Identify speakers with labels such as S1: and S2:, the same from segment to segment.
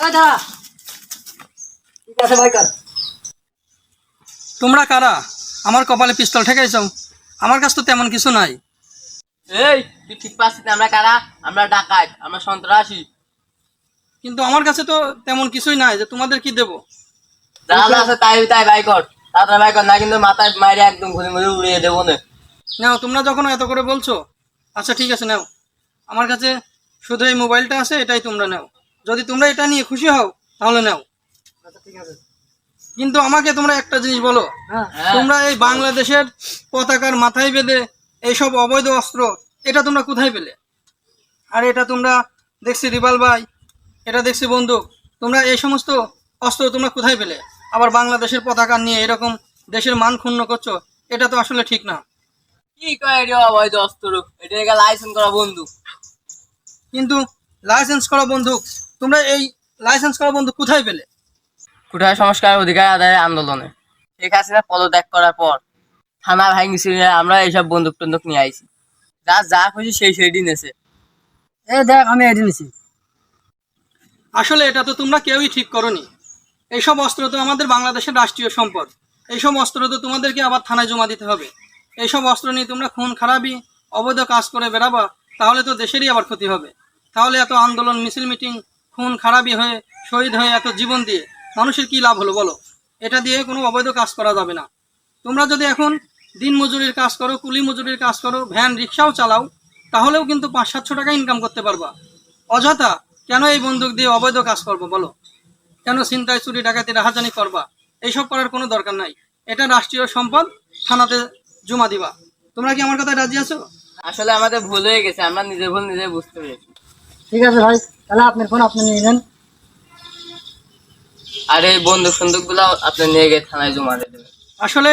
S1: দাঁড়া। ঠিক আছে ভাই কর।
S2: তোমরা কারা? আমার কপালে পিস্তল ঠেকাইছ আমার কাছে তো তেমন কিছু নাই।
S3: এই তুই ঠিক পাচ্ছিস না আমরা কারা? আমরা ডাকাত আমরা সন্ত্রাসী।
S2: কিন্তু আমার কাছে তো তেমন কিছুই নাই যে তোমাদের কি দেব?
S3: যা যা আছে তাই তাই বাই কর। তাড়াতাড়ি বাই কর না কিন্তু মাথায় মাইরে একদম ঘুরে ঘুরে উড়িয়ে দেবো না
S2: নাও তোমরা যখন এত করে বলছো আচ্ছা ঠিক আছে নাও। আমার কাছে শুধু এই মোবাইলটা আছে এটাই তোমরা নাও। যদি তোমরা এটা নিয়ে খুশি হও তাহলে নাও।
S1: ঠিক আছে
S2: কিন্তু আমাকে তোমরা একটা জিনিস বলো
S1: হ্যাঁ।
S2: তোমরা এই বাংলাদেশের পতাকার মাথায় বেঁধে এইসব অবৈধ অস্ত্র এটা তোমরা কোথায় পেলে? আর এটা তোমরা দেখছি রিভলভার এটা দেখছি বন্দুক তোমরা এই সমস্ত অস্ত্র তোমরা কোথায় পেলে? আবার বাংলাদেশের পতাকা নিয়ে এরকম দেশের মান ক্ষুণ্ণ করছ এটা তো আসলে ঠিক না।
S3: কি কয় রে অবৈধ অস্ত্র? এটা লাইসেন্স করা বন্ধু
S2: কিন্তু লাইসেন্স করা বন্দুক তোমরা এই লাইসেন্স করা বন্দুক কোথায় পেলে?
S3: কুঠার সংস্কার অধিকার আদায়ের আন্দোলনে? শেখ হাসিনা পদত্যাগ করার পর থানা ভাঙিছি আমরা এইসব বন্দুক টন্দুক নিয়ে আইছি। যা যা খুশি সেই সেই দিন নেছে।
S1: এই দেখ আমি এটি নিছি।
S2: আসলে এটা তো তোমরা কেউই ঠিক করনি। এইসব অস্ত্র তো আমাদের বাংলাদেশের রাষ্ট্রীয় সম্পদ। এইসব অস্ত্র তো তোমাদেরকে আবার থানায় জমা দিতে হবে। এইসব অস্ত্র নিয়ে তোমরা খুন খারাপই অবৈধ কাজ করে বেরাবা তাহলে তো দেশেরই আবার ক্ষতি হবে। তাহলে এত আন্দোলন মিছিল মিটিং খুন খারাপই হয়ে শহীদ হয়ে এত জীবন দিয়ে মানুষের কি লাভ হলো বলো? এটা দিয়ে কোনো অবৈধ কাজ করা যাবে না। তোমরা যদি এখন দিন মজুরির কাজ করো কুলি মজুরির কাজ করো ভ্যান রিক্সাও চালাও তাহলেও কিন্তু পাঁচ সাতশো টাকা ইনকাম করতে পারবা। অযথা কেন এই বন্দুক দিয়ে অবৈধ কাজ করব বলো? কেন চিন্তায় চুরি ডাকাতি রাহাজানি করবা? এইসব করার কোনো দরকার নাই। এটা রাষ্ট্রীয় সম্পদ থানাতে জমা দিবা। তোমরা কি আমার কথায় রাজি আছো?
S3: আসলে আমাদের ভুল হয়ে গেছে আমরা নিজের ভুল নিজে বুঝতে পেরেছি।
S1: ঠিক আছে ভাই। তাহলে আপনার ফোন আপনি নিয়ে নেন।
S3: আর এই বন্দুক সন্দুকগুলো আপনি নিয়ে গিয়ে থানায় জমা দিয়ে দেবেন।
S2: আসলে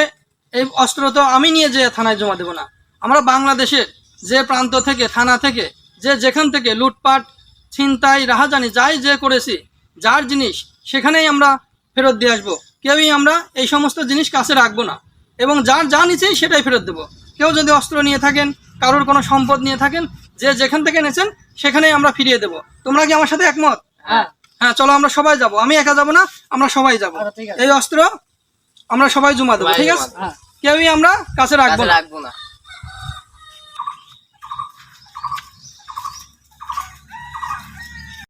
S2: এই অস্ত্র তো আমি নিয়ে যে থানায় জমা দেবো না। আমরা বাংলাদেশের যে প্রান্ত থেকে থানা থেকে যে যেখান থেকে লুটপাট ছিনতাই রাহাজানি যাই যে করেছি যার জিনিস সেখানেই আমরা ফেরত দিয়ে আসব। কেউই আমরা এই সমস্ত জিনিস কাছে রাখব না। এবং যার যা নিচেই সেটাই ফেরত দেবো। কেউ যদি অস্ত্র নিয়ে থাকেন কারোর কোনো সম্পদ নিয়ে থাকেন যে যেখান থেকে এনেছেন সেখানেই আমরা ফিরিয়ে দেবো। তোমরা কি আমার সাথে একমত?
S1: হ্যাঁ।
S2: হ্যাঁ চলো আমরা সবাই যাব। আমি একা যাব না আমরা সবাই যাব।
S1: আচ্ছা।
S2: এই অস্ত্র আমরা সবাই জমা দেবো ঠিক আছে।
S1: হ্যাঁ।
S2: কেউই আমরা কাছে রাখব
S3: রাখব না।